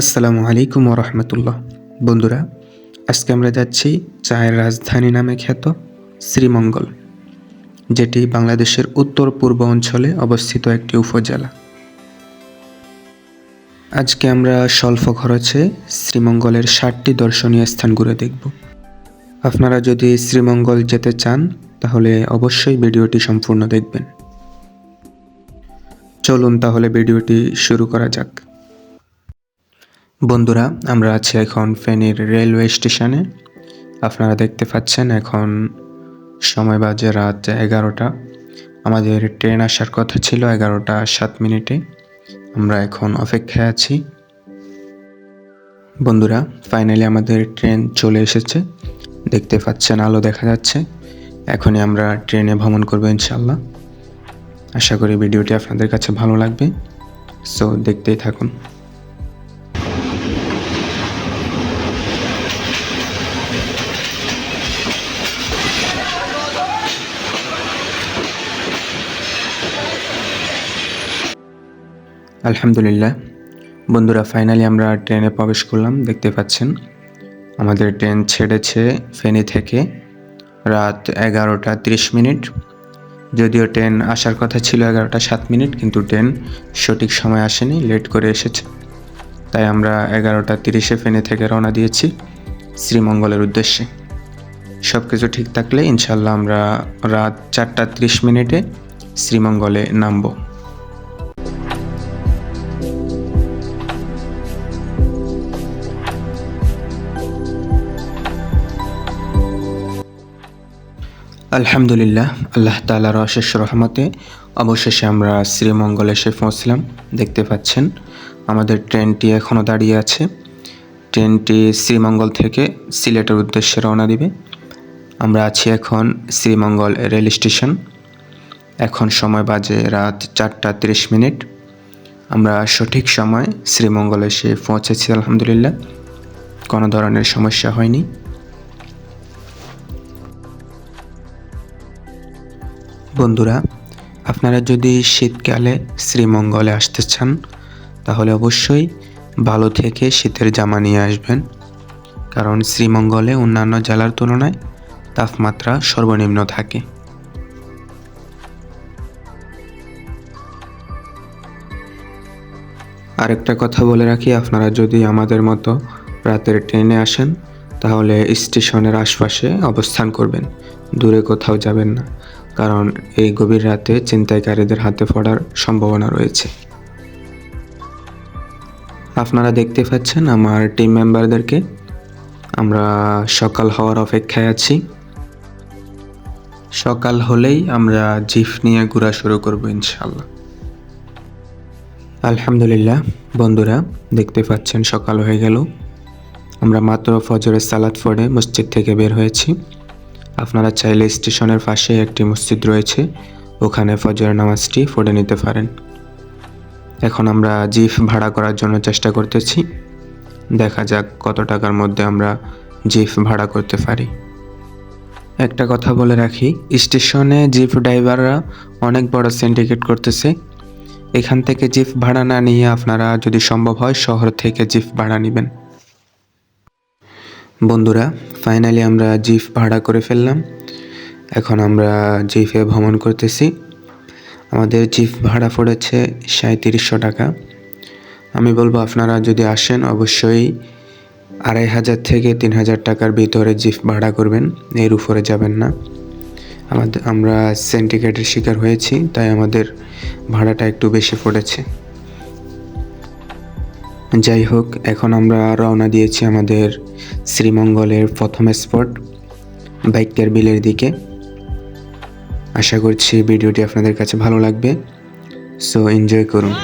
আসসালামু আলাইকুম রহমতুল্লাহ। বন্ধুরা, আজকে আমরা যাচ্ছি চায়ের রাজধানী নামে খ্যাত শ্রীমঙ্গল, যেটি বাংলাদেশের উত্তর পূর্ব অঞ্চলে অবস্থিত একটি উপজেলা। আজকে আমরা স্বল্প খরচে শ্রীমঙ্গলের ষাটটি দর্শনীয় স্থান ঘুরে দেখব। আপনারা যদি শ্রীমঙ্গল যেতে চান, তাহলে অবশ্যই ভিডিওটি সম্পূর্ণ দেখবেন। চলুন তাহলে ভিডিওটি শুরু করা যাক। বন্ধুরা, আমরা আছি এখন ফেনীর রেলওয়ে স্টেশনে। আপনারা দেখতে পাচ্ছেন এখন সময় বাজে রাত এগারোটা। আমাদের ট্রেন আসার কথা ছিল এগারোটা সাত মিনিটে। আমরা এখন অপেক্ষায় আছি। বন্ধুরা, ফাইনালি আমাদের ট্রেন চলে এসেছে। দেখতে পাচ্ছেন, আলো দেখা যাচ্ছে। এখনই আমরা ট্রেনে ভ্রমণ করব ইনশাল্লাহ আশা করি ভিডিওটি আপনাদের কাছে ভালো লাগবে। সো দেখতেই থাকুন। আলহামদুলিল্লাহ। বন্ধুরা ফাইনালি আমরা ট্রেনে প্রবেশ করলাম, দেখতে পাচ্ছেন। আমাদের ট্রেন ছেড়েছে ফেনী থেকে রাত এগারোটা তিরিশ মিনিট। যদিও ট্রেন আসার কথা ছিল এগারোটা সাত মিনিট, কিন্তু ট্রেন সঠিক সময় আসেনি লেট করে এসেছে। তাই আমরা এগারোটা তিরিশে ফেনী থেকে রওনা দিয়েছি শ্রীমঙ্গলের উদ্দেশ্যে। সব কিছু ঠিক থাকলে ইনশাল্লাহ আমরা রাত চারটা ত্রিশ মিনিটে শ্রীমঙ্গলে নামবো। আলহামদুলিল্লাহ, আল্লাহ তালার অশেষ রহমতে অবশেষে আমরা শ্রীমঙ্গলে এসে পৌঁছলাম। দেখতে পাচ্ছেন, আমাদের ট্রেনটি এখনও দাঁড়িয়ে আছে। ট্রেনটি শ্রীমঙ্গল থেকে সিলেটের উদ্দেশ্যে রওনা দিবে। আমরা আছি এখন শ্রীমঙ্গল রেল স্টেশন। এখন সময় বাজে রাত চারটা তিরিশ মিনিট। আমরা সঠিক সময় শ্রীমঙ্গলে এসে পৌঁছেছি, আলহামদুলিল্লাহ। কোনো ধরনের সমস্যা হয়নি। বন্ধুরা, আপনারা যদি শীতকালে শ্রীমঙ্গলে আসতে চান, তাহলে অবশ্যই ভালো থেকে শীতের জামা নিয়ে আসবেন। কারণ শ্রীমঙ্গলে অন্যান্য জেলার তুলনায় তাপমাত্রা সর্বনিম্ন থাকে। আরেকটা কথা বলে রাখি, আপনারা যদি আমাদের মতো রাতের ট্রেনে আসেন, তাহলে স্টেশনের আশপাশে অবস্থান করবেন, দূরে কোথাও যাবেন না। কারণ এই গভীর রাতে ছিনতাইকারীদের হাতে পড়ার সম্ভাবনা রয়েছে। আপনারা দেখতে পাচ্ছেন আমার টিম মেম্বারদেরকে আমরা সকাল হওয়ার অপেক্ষায় আছি। সকাল হলেই আমরা জিফ নিয়ে ঘোরা শুরু করব ইনশাল্লাহ আলহামদুলিল্লাহ, বন্ধুরা, দেখতে পাচ্ছেন সকাল হয়ে গেল। আমরা মাত্র ফজরের সালাদ পড়ে মসজিদ থেকে বের হয়েছি। আপনারা চাইলে স্টেশনের পাশে একটি মসজিদ রয়েছে, ওখানে ফজর নামাজটি পড়ে নিতে পারেন। এখন আমরা জিপ ভাড়া করার জন্য চেষ্টা করতেছি। দেখা যাক কত টাকার মধ্যে আমরা জিপ ভাড়া করতে পারি। একটা কথা বলে রাখি, স্টেশনে জিপ ড্রাইভাররা অনেক বড় সিন্ডিকেট করতেছে। এখান থেকে জিপ ভাড়া না নিয়ে আপনারা যদি সম্ভব হয় শহর থেকে জিপ ভাড়া নেবেন। বন্ধুরা ফাইনালি আমরা জিপ ভাড়া করে ফেললাম। এখন আমরা জিপে ভ্রমণ করতেছি। আমাদের জিপ ভাড়া পড়েছে সাঁত্রিশশো টাকা। আমি বলব, আপনারা যদি আসেন, অবশ্যই আড়াই হাজার থেকে তিন হাজার টাকার ভিতরে জিপ ভাড়া করবেন। এর উপরে যাবেন না। আমাদের, আমরা সিন্ডিকেটের শিকার হয়েছি, তাই আমাদের ভাড়াটা একটু বেশি পড়েছে। যাই হোক, এখন আমরা রওনা দিয়েছি আমাদের শ্রীমঙ্গলের প্রথম স্পট বাইকের বিলের দিকে। আশা করছি ভিডিওটি আপনাদের কাছে ভালো লাগবে সো এনজয় করুন।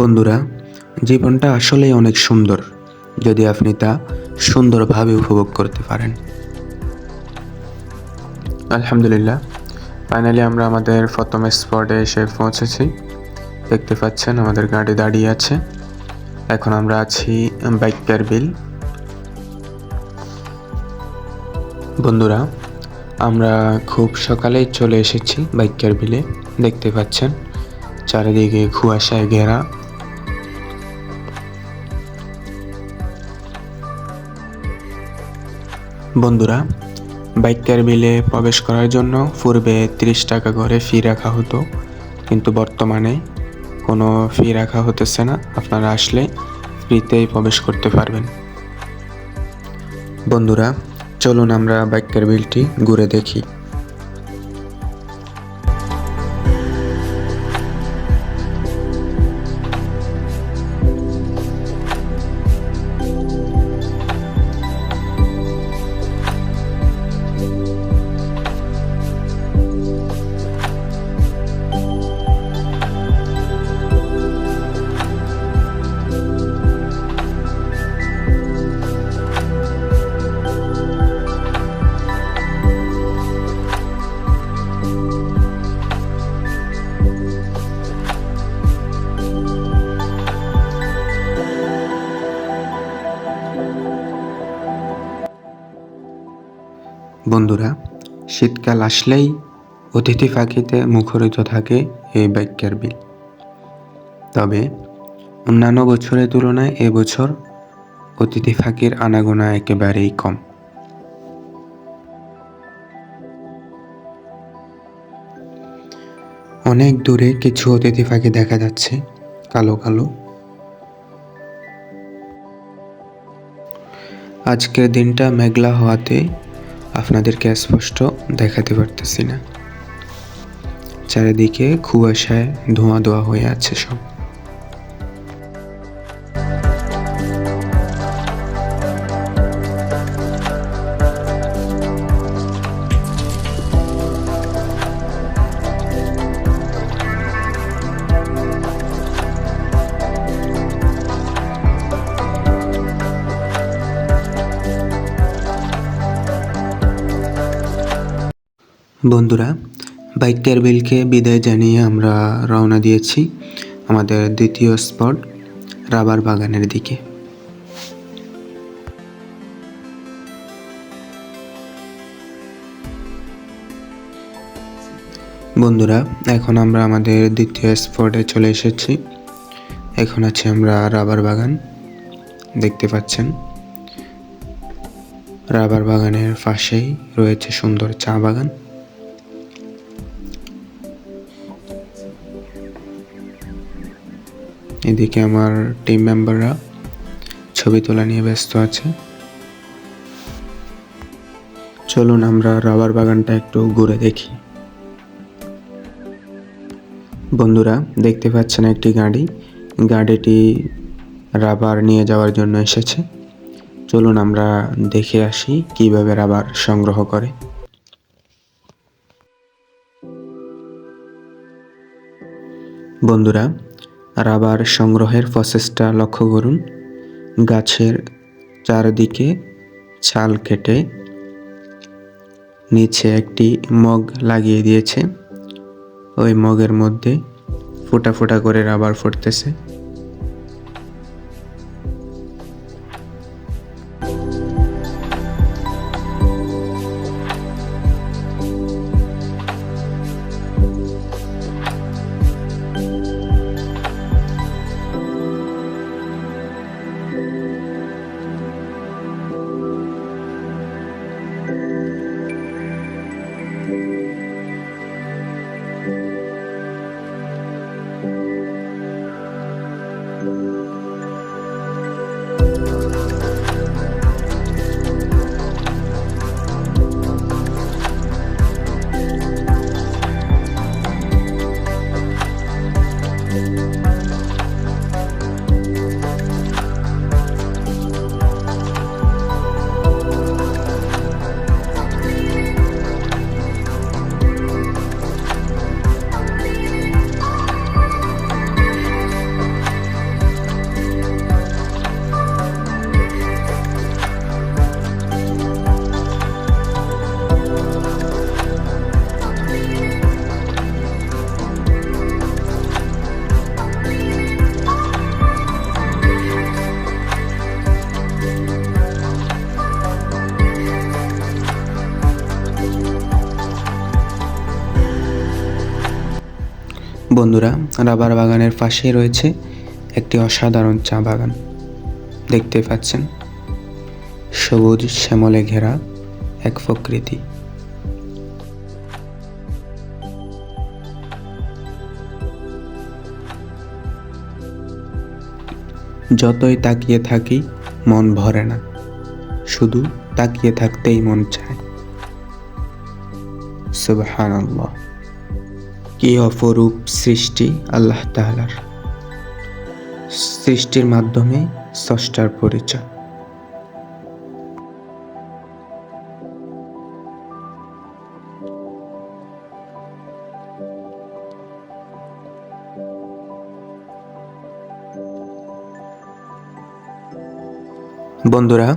বন্ধুরা, জীবনটা আসলেই অনেক সুন্দর, যদি আপনি তা সুন্দরভাবে উপভোগ করতে পারেন। আলহামদুলিল্লাহ। ফাইনালি আমরা আমাদের প্রথম স্পটে এসে পৌঁছেছি। দেখতে পাচ্ছেন, আমাদের গাড়ি দাঁড়িয়ে আছে। এখন আমরা আছি বাইকার বিল। বন্ধুরা, আমরা খুব সকালেই চলে এসেছি বাইকের বিলে। দেখতে পাচ্ছেন, চারিদিকে কুয়াশায় ঘেরা। বন্ধুরা বাইকের বিলে প্রবেশ করার জন্য পূর্বে তিরিশ টাকা করে ফি রাখা হতো, কিন্তু বর্তমানে কোনো ফি রাখা হতেছে না। আপনারা আসলে ফ্রিতেই প্রবেশ করতে পারবেন। বন্ধুরা, চলুন আমরা বাইকের বিলটি ঘুরে দেখি। বন্ধুরা, শীতকাল আসলেই অতিথি পাখিতে মুখরিত থাকে এই বাক্যের বিল। তবে অন্যান্য বছরের তুলনায় এবছর অতিথি ফাঁকির আনাগোনা একেবারেই কম। অনেক দূরে কিছু অতিথি পাখি দেখা যাচ্ছে, কালো কালো। আজকের দিনটা মেঘলা হওয়াতে আপনাদেরকে স্পষ্ট দেখাতে পারতেছি না। চারিদিকে কুয়াশায় ধোঁয়া ধোয়া হয়ে আছে সব। বন্ধুরা, বাইকের বিলকে বিদায় জানিয়ে আমরা রওনা দিয়েছি আমাদের দ্বিতীয় স্পট, রাবার বাগানের দিকে। বন্ধুরা, এখন আমরা আমাদের দ্বিতীয় স্পটে চলে এসেছি। এখন আছে আমরা রাবার বাগান। দেখতে পাচ্ছেন, রাবার বাগানের পাশেই রয়েছে সুন্দর চা বাগান। এদিকে আমার টিম মেম্বাররা ছবি তোলা নিয়ে ব্যস্ত আছে। চলুন আমরা রাবার বাগানটা একটু ঘুরে দেখি। বন্ধুরা, দেখতে পাচ্ছেন একটি গাড়ি। গাড়িটি রাবার নিয়ে যাওয়ার জন্য এসেছে। চলুন আমরা দেখে আসি কীভাবে রাবার সংগ্রহ করে। বন্ধুরা রাবার সংগ্রহের প্রসেসটা লক্ষ্য করুন। গাছের চারদিকে ছাল কেটে নিচে একটি মগ লাগিয়ে দিয়েছে। ওই মগের মধ্যে ফোটা ফোটা করে রাবার ফুটতেছে। বন্ধুরা, রাবার বাগানের পাশেই রয়েছে একটি অসাধারণ চা বাগান। দেখতে পাচ্ছেন, সবুজ শ্যামলে ঘেরা এক প্রকৃতি। যতই তাকিয়ে থাকি, মন ভরে না। শুধু তাকিয়ে থাকতেই মন চায়। সুবহানাল্লাহ। কি অপরূপ সৃষ্টি আল্লাহ তাআলার? সৃষ্টির মাধ্যমে স্রষ্টার পরিচয়। বন্ধুরা,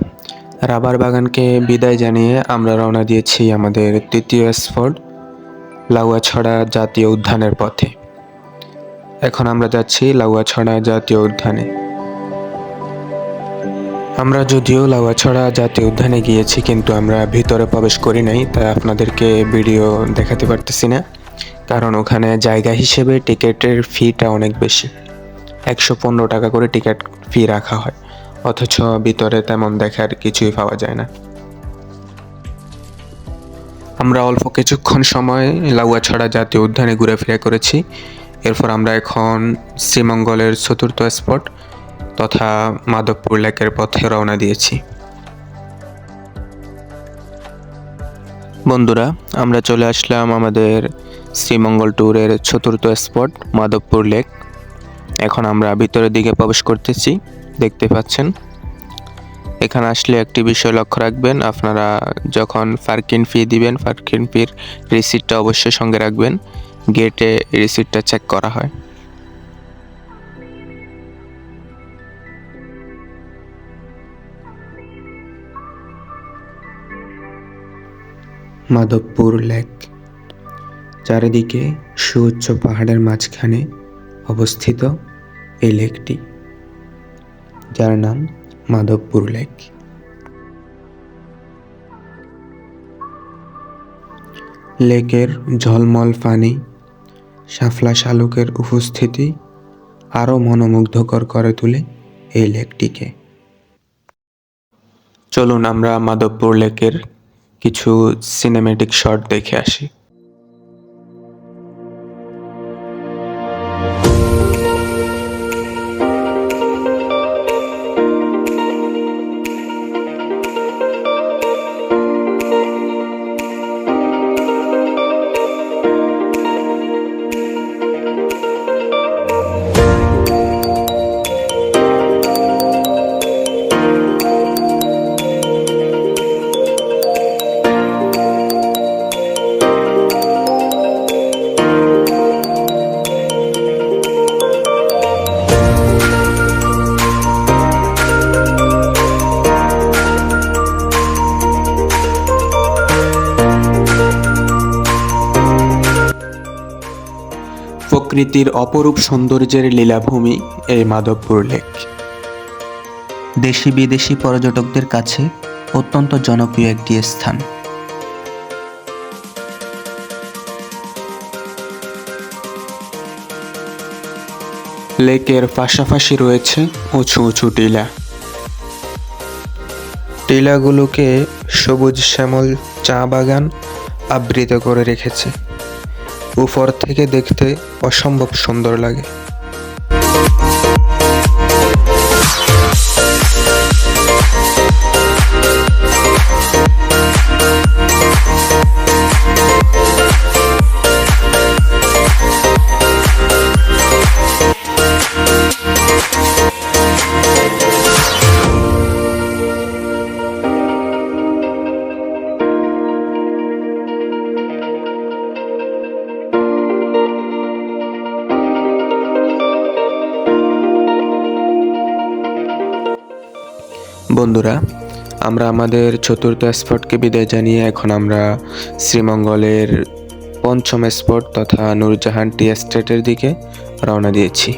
রাবার বাগানকে বিদায় জানিয়ে আমরা রওনা দিয়েছি আমাদের তৃতীয় স্পট। লাউয়াছড়া জাতীয় উদ্যানের পথে। এখন আমরা যাচ্ছি লাউয়াছড়া জাতীয় উদ্যানে। আমরা যদিও লাউয়াছড়া জাতীয় উদ্যানে গিয়েছি, কিন্তু আমরা ভিতরে প্রবেশ করি নাই, তাই আপনাদেরকে ভিডিও দেখাতে পারতেছি না। কারণ ওখানে জায়গা হিসেবে টিকিটের ফিটা অনেক বেশি। একশো পনেরো টাকা করে টিকিট ফি রাখা হয়, অথচ ভিতরে তেমন দেখার কিছুই পাওয়া যায় না। আমরা অল্প কিছুক্ষণ সময় লাউয়াছড়া জাতীয় উদ্যানে ঘুরে ফিরে করেছি। এরপর আমরা এখন শ্রীমঙ্গলের চতুর্থ স্পট তথা মাধবপুর লেকের পথে রওনা দিয়েছি। বন্ধুরা, আমরা চলে আসলাম আমাদের শ্রীমঙ্গল ট্যুরের চতুর্থ স্পট, মাধবপুর লেক। এখন আমরা ভিতরের দিকে প্রবেশ করতেছি। দেখতে পাচ্ছেন এখানে আসলে একটি বিষয় লক্ষ্য রাখবেন, আপনারা যখন পার্কিং ফি দিবেন পার্কিং ফির রিসিপ্টটা অবশ্যই সঙ্গে রাখবেন গেটে রিসিপ্টটা চেক করা হয়। মাধবপুর লেক, চারিদিকে সুউচ্চ পাহাড়ের মাঝখানে অবস্থিত এই লেকটি। যার নাম মাধবপুর লেক। লেকের ঝলমল পানি শাফলা শালুকের উপস্থিতি আরও মনোমুগ্ধকর করে তোলে এই লেকটিকে। চলুন আমরা মাধবপুর লেকের কিছু সিনেমেটিক শট দেখে আসি। প্রকৃতির অপরূপ সৌন্দর্যের লীলাভূমি এই মাধবপুর লেক। দেশি বিদেশি পর্যটকদের কাছে অত্যন্ত জনপ্রিয় একটি স্থান। লেকের পাশাপাশি রয়েছে উঁচু উঁচু টিলা। টিলাগুলোকে সবুজ শ্যামল চা বাগান আবৃত করে রেখেছে। উপর থেকে দেখতে অসম্ভব সুন্দর লাগে। আমরা আমাদের চতুর্থ স্পটকে বিদায় জানিয়ে এখন আমরা শ্রীমঙ্গলের পঞ্চম স্পট তথা নূরজাহান টি এস্টেটের দিকে রওনা দিয়েছি।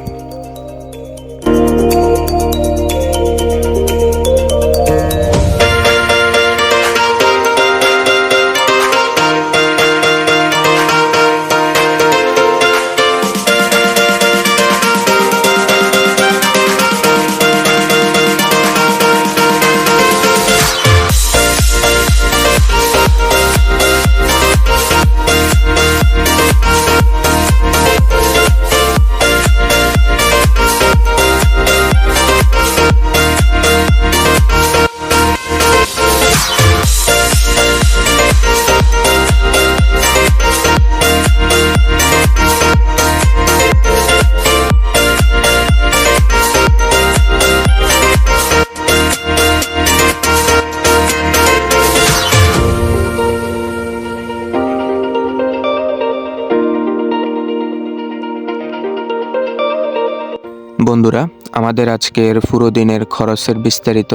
বন্ধুরা, আমাদের আজকের পুরো দিনের খরচের বিস্তারিত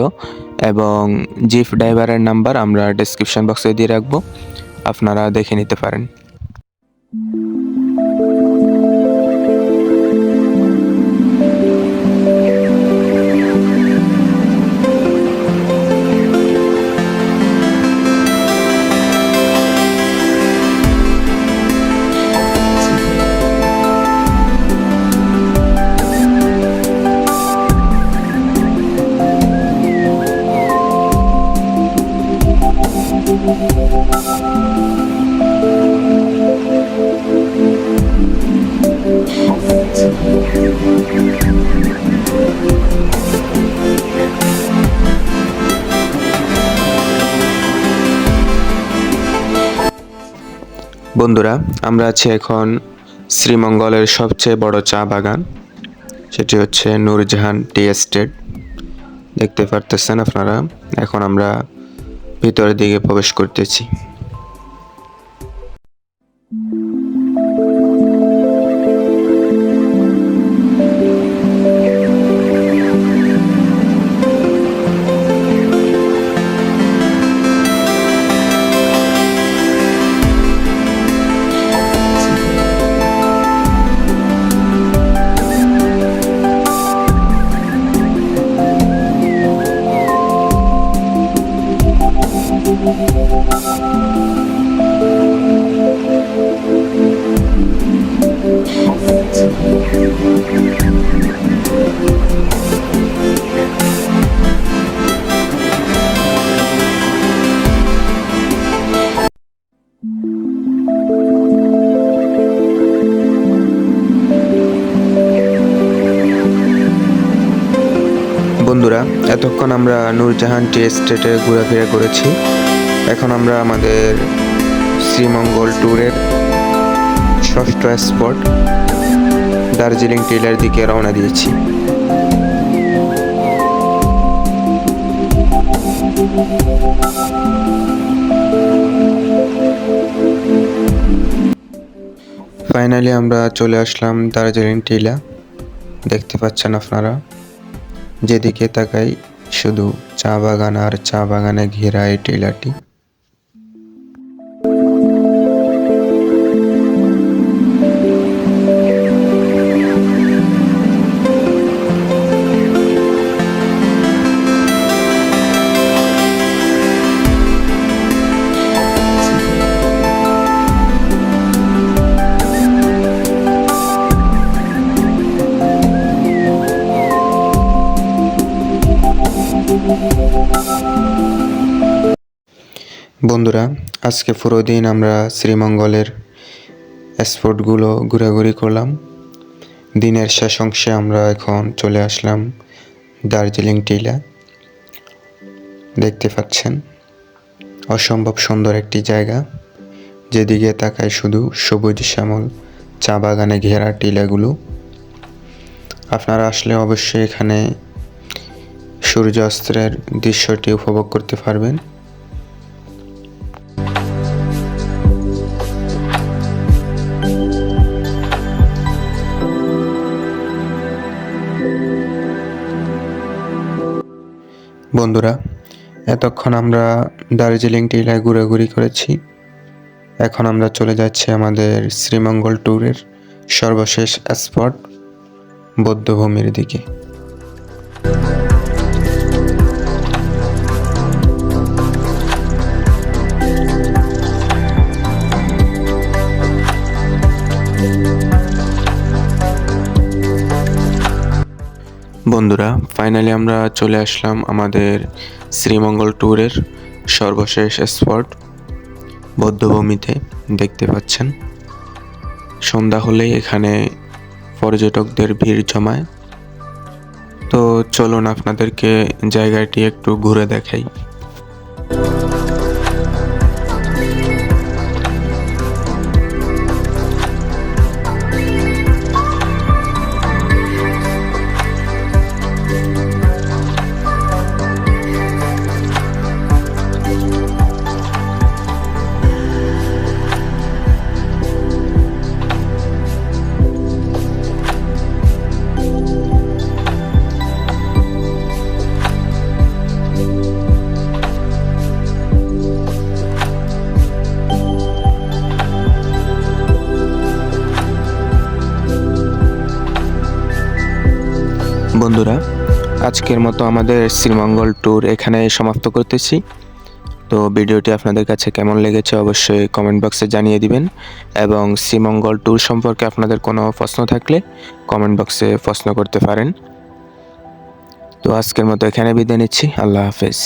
এবং জিপ ড্রাইভারের নাম্বার আমরা ডেসক্রিপশন বক্সে দিয়ে রাখব। আপনারা দেখে নিতে পারেন। বন্ধুরা, আমরা আছি এখন শ্রীমঙ্গলের সবচেয়ে বড় চা বাগান। সেটি হচ্ছে নূরজাহান টি এস্টেট। দেখতে পারতেছেন আপনারা, এখন আমরা ভিতরের দিকে প্রবেশ করতেছি। এতক্ষণ আমরা নূরজাহান টি এস্টেটে ঘোরাফেরা করেছি। এখন আমরা আমাদের শ্রীমঙ্গল ট্যুরের ষষ্ঠ স্পট দার্জিলিং টিলার দিকে রওনা দিয়েছি। ফাইনালি আমরা চলে আসলাম দার্জিলিং টিলা দেখতে পাচ্ছেন আপনারা। যেদিকে তাকাই শুধু চা বাগান আর চা বাগানে ঘেরা এই টিলাটি বন্ধুরা, আজকে পুরো দিন আমরা শ্রীমঙ্গলের স্পটগুলো ঘোরাঘুরি করলাম। দিনের শেষ অংশে আমরা এখন চলে আসলাম দার্জিলিং টিলা। দেখতে পাচ্ছেন, অসম্ভব সুন্দর একটি জায়গা। যেদিকে তাকায় শুধু সবুজ শ্যামল চা বাগানে ঘেরা টিলাগুলো। আপনারা আসলে অবশ্যই এখানে সূর্যাস্তের দৃশ্যটি উপভোগ করতে পারবেন। বন্ধুরা, এতক্ষণ আমরা দার্জিলিং টিলায় ঘোরাঘুরি করেছি। এখন আমরা চলে যাচ্ছি আমাদের শ্রীমঙ্গল ট্যুরের সর্বশেষ স্পট, বৌদ্ধভূমির দিকে। বন্ধুরা ফাইনালি আমরা চলে আসলাম আমাদের শ্রীমঙ্গল ট্যুরের সর্বশেষ স্পট বৌদ্ধভূমিতে দেখতে পাচ্ছেন। সন্ধ্যা হলেই এখানে পর্যটকদের ভিড় জমায়। তো চলুন আপনাদেরকে জায়গাটি একটু ঘুরে দেখাই। বন্ধুরা, আজকের মতো আমাদের শ্রীমঙ্গল ট্যুর এখানে সমাপ্ত করতেছি। তো ভিডিওটি আপনাদের কাছে কেমন লেগেছে অবশ্যই কমেন্ট বক্সে জানিয়ে দিবেন এবং শ্রীমঙ্গল ট্যুর সম্পর্কে আপনাদের কোনো প্রশ্ন থাকলে কমেন্ট বক্সে প্রশ্ন করতে পারেন। তো আজকের মতো এখানে বিদায় নিচ্ছি। আল্লাহ হাফেজ।